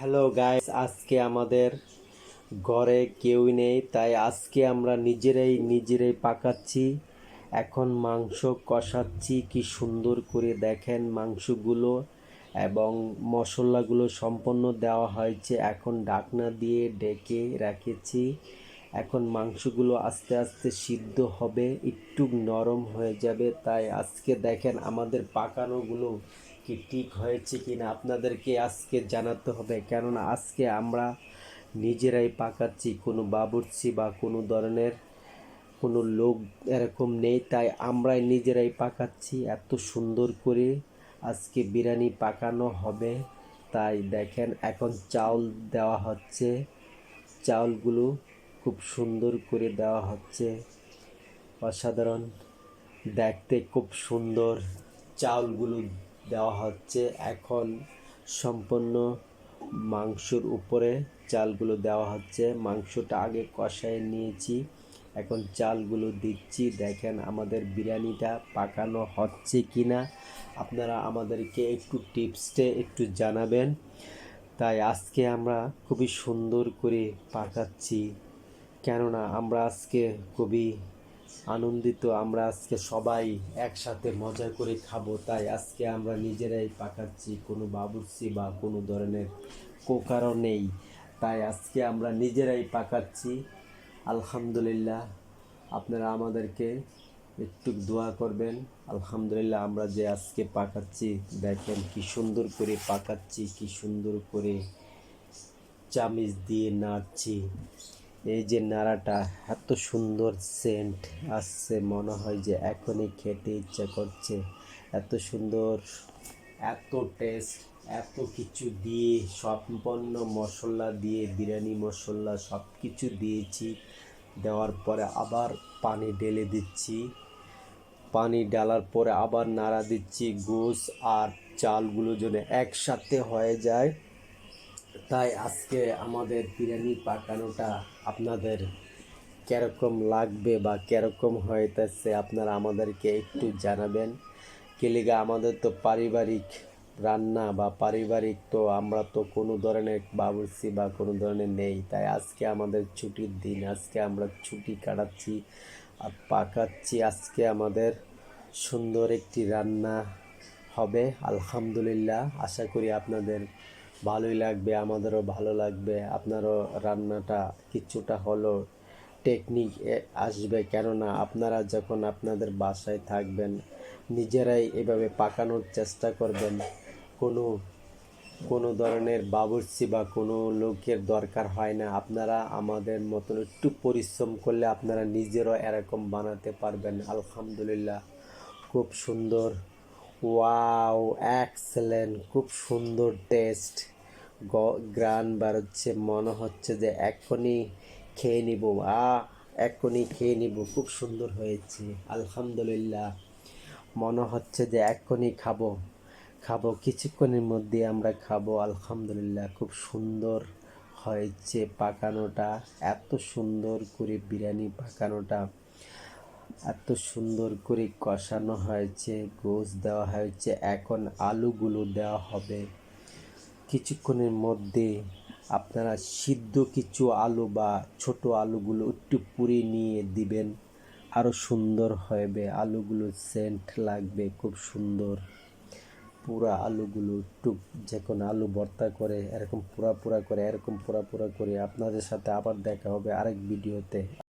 Hello guys আজকে আমাদের ঘরে কেউ নেই, তাই আজকে আমরা নিজেরাই নিজেরাই পাকাচ্ছি। এখন মাংস কষাচ্ছি, কি সুন্দর করে দেখেন মাংসগুলো এবং মশলাগুলো সম্পূর্ণ দেওয়া হয়েছে। এখন ঢাকনা দিয়ে ডেকে রেখেছি। এখন মাংসগুলো আস্তে আস্তে সিদ্ধ হবে, একটু নরম হয়ে যাবে। তাই আজকে দেখেন আমাদের পাকানোগুলো কি ঠিক হয়েছে কিনা আপনাদেরকে আজকে জানাতে হবে। কেননা আজকে আমরা নিজেরাই পাকাচ্ছি, কোনো বাবুর্চি বা কোনো ধরনের কোনো লোক এরকম নেই, তাই আমরাই নিজেরাই পাকাচ্ছি। এত সুন্দর করে আজকে বিরিয়ানি পাকানো হবে, তাই দেখেন এখন চাউল দেওয়া হচ্ছে। চাউলগুলো খুব সুন্দর করে দেওয়া হচ্ছে। অসাধারণ, দেখতে খুব সুন্দর। চাউলগুলো দেওয়া হচ্ছে। এখন সম্পূর্ণ মাংসর উপরে চালগুলো দেওয়া হচ্ছে। মাংসটা আগে কষায় নিয়েছি। এখন চালগুলো দিচ্ছি। দেখেন আমাদের বিরিয়ানিটা পাকানো হচ্ছে কি না আপনারা আমাদেরকে একটু টিপসটে একটু জানাবেন। তাই আজকে আমরা খুবই সুন্দর করে পাকাচ্ছি। কেননা আমরা আজকে খুবই আনন্দিত, আমরা আজকে সবাই একসাথে মজা করে খাব। তাই আজকে আমরা নিজেরাই পাকাচ্ছি, কোনো বাবুর্চি বা কোনো ধরনের কোকারও নেই। তাই আজকে আমরা নিজেরাই পাকাচ্ছি। আলহামদুলিল্লাহ, আপনারা আমাদেরকে একটু দোয়া করবেন। আলহামদুলিল্লাহ, আমরা যে আজকে পাকাচ্ছি, দেখেন কি সুন্দর করে পাকাচ্ছি, কি সুন্দর করে চামিচ দিয়ে নাড়ছি। এই যে নাড়াটা, এত সুন্দর সেন্ট আসছে, মনে হয় যে এখনই খেতে ইচ্ছা করছে। এত সুন্দর, এত টেস্ট এত কিছু দিয়ে সম্পন্ন মশলা দিয়ে, বিরিয়ানি মশলা সব কিছু দিয়েছি। দেওয়ার পরে আবার পানি ঢেলে দিচ্ছি। পানি ডালার পরে আবার নাড়া দিচ্ছি। গোস আর চালগুলো যেন একসাথে হয়ে যায়। তাই আজকে আমাদের বিরিয়ানি পাকানোটা আপনাদের কীরকম লাগবে বা কীরকম হইতেছে আপনারা আমাদেরকে একটু জানাবেন। কেলিগা আমাদের তো পারিবারিক রান্না বা পারিবারিক তো আমরা তো কোনো ধরনের বাবুর্চি বা কোনো ধরনের নেই। তাই আজকে আমাদের ছুটির দিন, আজকে আমরা ছুটি কাটাচ্ছি আর পাকাচ্ছি। আজকে আমাদের সুন্দর একটি রান্না হবে, আলহামদুলিল্লাহ। আশা করি আপনাদের ভালোই লাগবে, আমাদেরও ভালো লাগবে, আপনারও রান্নাটা কিছুটা হলো টেকনিক আসবে। কেননা আপনারা যখন আপনাদের বাসায় থাকবেন, নিজেরাই এভাবে পাকানোর চেষ্টা করবেন। কোনো কোনো ধরনের বাবুর্চি বা কোনো লোকের দরকার হয় না। আপনারা আমাদের মতন একটু পরিশ্রম করলে আপনারা নিজেরও এরকম বানাতে পারবেন। আলহামদুলিল্লাহ, খুব সুন্দর। ওয়াও এক্সেলেন্ট খুব সুন্দর টেস্ট গ্রান বাড়ছে মনে হচ্ছে যে এখনই খেয়ে নিব। আ এখনই খেয়ে নিব। খুব সুন্দর হয়েছে। আলহামদুলিল্লাহ। মনে হচ্ছে যে এখনই খাব। খাব, কিছুক্ষণের মধ্যে আমরা খাব। আলহামদুলিল্লাহ, খুব সুন্দর হয়েছে পাকানোটা। এত সুন্দর করে বিরিয়ানি পাকানোটা। এত সুন্দর করে কষানো হয়েছে গোস দেওয়া হয়েছে। এখন আলুগুলো দেওয়া হবে। কিছুক্ষণের মধ্যে আপনারা সিদ্ধ কিছু আলু বা ছোট আলুগুলো একটু পুড়ে নিয়ে দিবেন। আরও সুন্দর হবে। আলুগুলো সেন্ট লাগবে, খুব সুন্দর। পুরা আলুগুলো একটু যখন আলু ভর্তা করে, এরকম পুরা পুরা করে, এরকম পুরা পুরা করে আপনাদের সাথে আবার দেখা হবে আরেক ভিডিওতে।